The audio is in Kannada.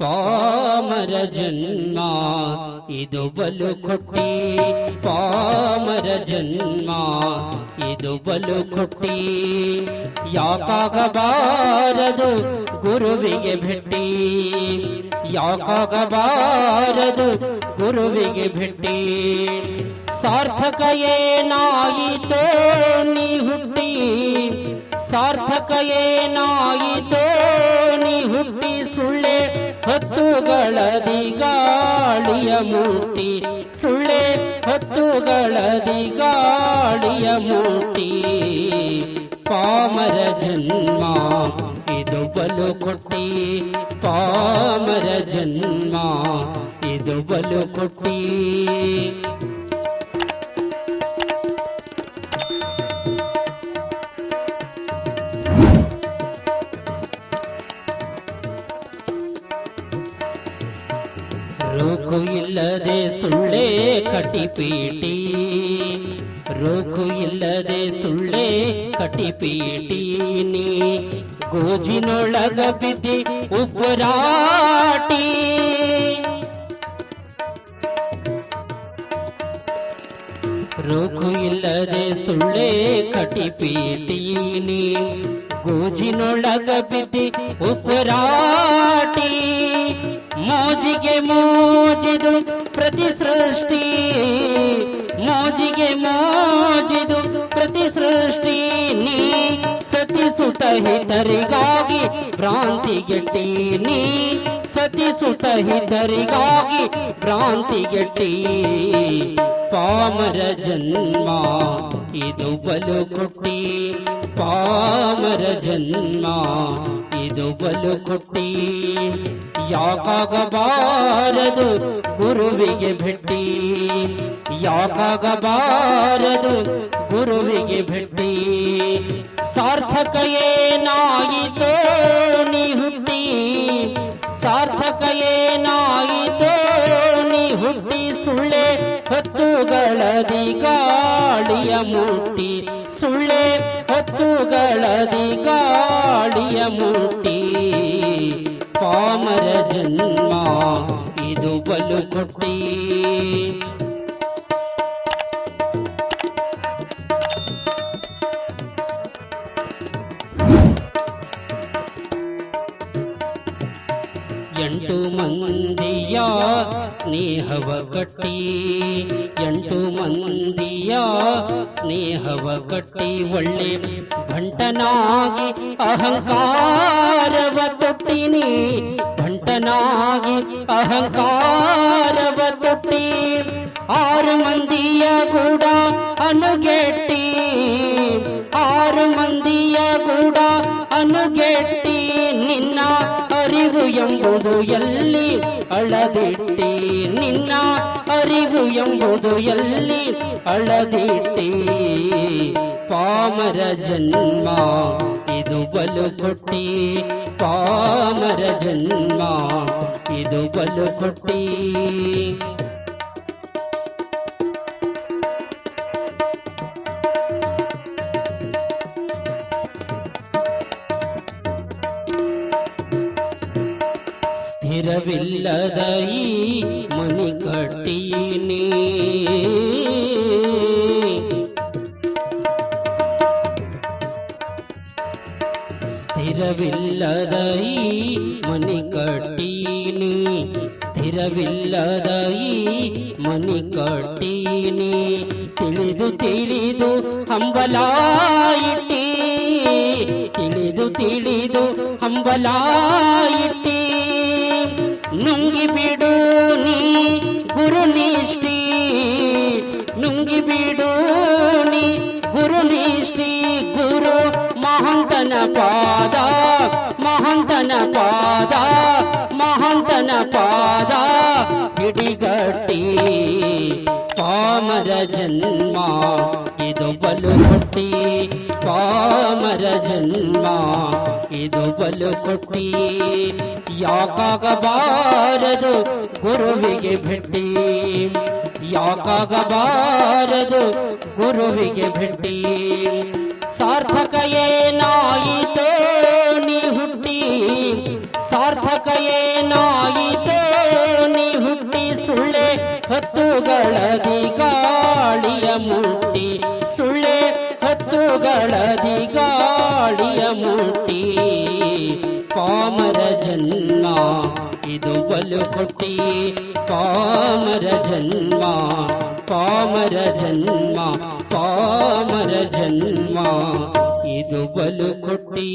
ಪಾಮರ ಜನ್ಮ ಇದು ಬಲು ಕೊಟ್ಟಿ. ಪಾಮರ ಜನ್ಮ ಇದು ಬಲು ಕೊಟ್ಟಿ. ಯಾಕಾಗಬಾರದು ಗುರುವಿಗೆ ಭೇಟಿ? ಯಾಕಾಗಬಾರದು ಗುರುವಿಗೆ ಭೇಟಿ? ಸಾರ್ಥಕ ಏನಾಯಿತೋ ನೀ ಹುಟ್ಟಿ. ಸಾರ್ಥಕ ಏನಾಯಿತೋ ನೀ ಹುಟ್ಟಿ. ಹೊತ್ತುಗಳದಿ ಗಾಳಿಯ ಮೂರ್ತಿ. ಸುಳ್ಳೆ ಹೊತ್ತುಗಳದಿ ಗಾಳಿಯ ಮೂರ್ತಿ. ಪಾಮರ ಜನ್ಮ ಇದು ಬಲು ಕೊಟ್ಟಿ. ಪಾಮರ ಜನ್ಮ ಇದು ಬಲು ಕೊಟ್ಟಿ. ರೋಕು ಇಲ್ಲದೆ ಸುಳ್ಳೆ ಕಟಿಪೀಟಿ ರೋಕು ಇಲ್ಲದೆ ಸುಳ್ಳೆ ಕಟಿಪೀಟಿ ನೀ ಗೋಜಿನೊಳಗ ಬಿದ್ದಿ ಉಬ್ಬರಾಟಿ. ರೋಕು ಇಲ್ಲದೆ ಸುಳ್ಳೆ ಕಟಿಪೀಟೀನಿ ಗೋಜಿನೊಳಗ ಬಿದ್ದಿ ಉಪರಾಟಿ ಮೋಜಿಗೆ ಮೋಜಿದು ಪ್ರತಿ ಸೃಷ್ಟಿ ಮೋಜಿಗೆ ಮೋಜಿದು ಪ್ರತಿ ಸೃಷ್ಟಿ ನೀ ಸತಿ ಸುತ ಹಿತರಿಗಾಗಿ ಭ್ರಾಂತಿಗೆಟ್ಟಿ ನೀ ಸತಿ ಸುತ ಹಿತರಿಗಾಗಿ ಭ್ರಾಂತಿಗೆಟ್ಟಿ ಪಾಮರ ಜನ್ಮ ಇದು ಬಲು ಕೊಟ್ಟಿ ಪಾಮರ ಜನ್ಮ, ಇದು ಬಲು ಕೊಟ್ಟಿ ಯಾಕಾಗಬಾರದು ಗುರುವಿಗೆ ಭೆಟ್ಟಿ ಯಾಕಾಗಬಾರದು ಗುರುವಿಗೆ ಭೆಟ್ಟಿ ಸಾರ್ಥಕ ಏನಾಯಿತೋ ನೀ ಹುಟ್ಟಿ, ಸಾರ್ಥಕ ಏನಾಯಿತೋ ನೀ ಹುಟ್ಟಿ ಸುಳ್ಳೆ ಹೊತ್ತುಗಳದಿ ಗಾಳಿಯ ಮುಟ್ಟಿ ಸುಳ್ಳೆ ಹೊತ್ತುಗಳದಿ ಗಾಳಿಯ ಮುಟ್ಟಿ ಪಾಮರ ಜನ್ಮ ಇದು ಬಲು ಕೊಟ್ಟಿ ಮಂದಿಯ ಸ್ನೇಹವ ಕಟ್ಟಿ, ಎಂಟು ಮಂದಿಯ ಸ್ನೇಹವ ಕಟ್ಟಿ, ಒಳ್ಳೆ ಭಂಟನಾಗಿ ಅಹಂಕಾರವ ತೊಟ್ಟಿನಿ. ಭಂಟನಾಗಿ ಅಹಂಕಾರವ ತೊಟ್ಟಿ, ಆರು ಮಂದಿಯ ಕೂಡ ಅನುಗೆಟ್ಟಿ. ಆರು ಮಂದಿಯ ಕೂಡ ಅನುಗೆಟ್ಟಿ. ಎಂಬುದು ಎಲ್ಲಿ ಅಳದಿಟ್ಟಿ? ನಿನ್ನ ಅರಿವು ಎಂಬುದು ಎಲ್ಲಿ ಅಳದಿಟ್ಟಿ? ಪಾಮರ ಜನ್ಮ, ಇದು ಬಲು ಕೊಟ್ಟಿ. ಪಾಮರ ಜನ್ಮ, ಇದು ಬಲು ಕೊಟ್ಟಿ. ಸ್ಥಿರವಿಲ್ಲದ ಈ ಮನಿ ಕಟ್ಟೀನಿ ಸ್ಥಿರವಿಲ್ಲದ ಈ ಮನಿ ಕಟ್ಟೀನಿ ಸ್ಥಿರವಿಲ್ಲದ ಈ ಮನಿ ಕಟ್ಟೀನಿ ತಿಳಿದು ತಿಳಿದು ಹಂಬಲಾಯಿಟ್ಟಿ ತಿಳಿದು ತಿಳಿದು ಹಂಬಲಾಯಿಟ್ಟಿ ಪಾದ, ಮಹಂತನ ಪಾದ ಮಹಂತನ ಪಾದ ಹಿಡಿಗಟ್ಟಿ ಪಾಮರ ಜನ್ಮ, ಇದು ಬಲು ಕೊಟ್ಟಿ ಪಾಮರ ಜನ್ಮ, ಇದು ಬಲು ಕೊಟ್ಟಿ ಯಾಕಾಗಬಾರದು ಗುರುವಿಗೆ ಭೇಟಿ, ಯಾಕಾಗಬಾರದು ಗುರುವಿಗೆ ಭೇಟಿ. ಸಾರ್ಥಕ ಏನಾಯಿತೋ ನೀ ಹುಟ್ಟಿ. ಸಾರ್ಥಕ ಏನಾಯಿತು ನೀ ಹುಟ್ಟಿ. ಸುಳ್ಳೆ ಹತ್ತುಗಳದಿ ಗಾಳಿಯ ಮುಟ್ಟಿ ಸುಳ್ಳೆ ಹತ್ತುಗಳದಿ ಗಾಳಿಯ ಮುಟ್ಟಿ ಪಾಮರ ಜನ್ಮ ಇದು ಬಲು ಕೊಟ್ಟಿ. ಪಾಮರ ಜನ್ಮ ಪಾಮರ ಜನ್ಮ ಪಾಮರ ಜನ್ಮ ಇದು ಬಲು ಕೊಟ್ಟಿ.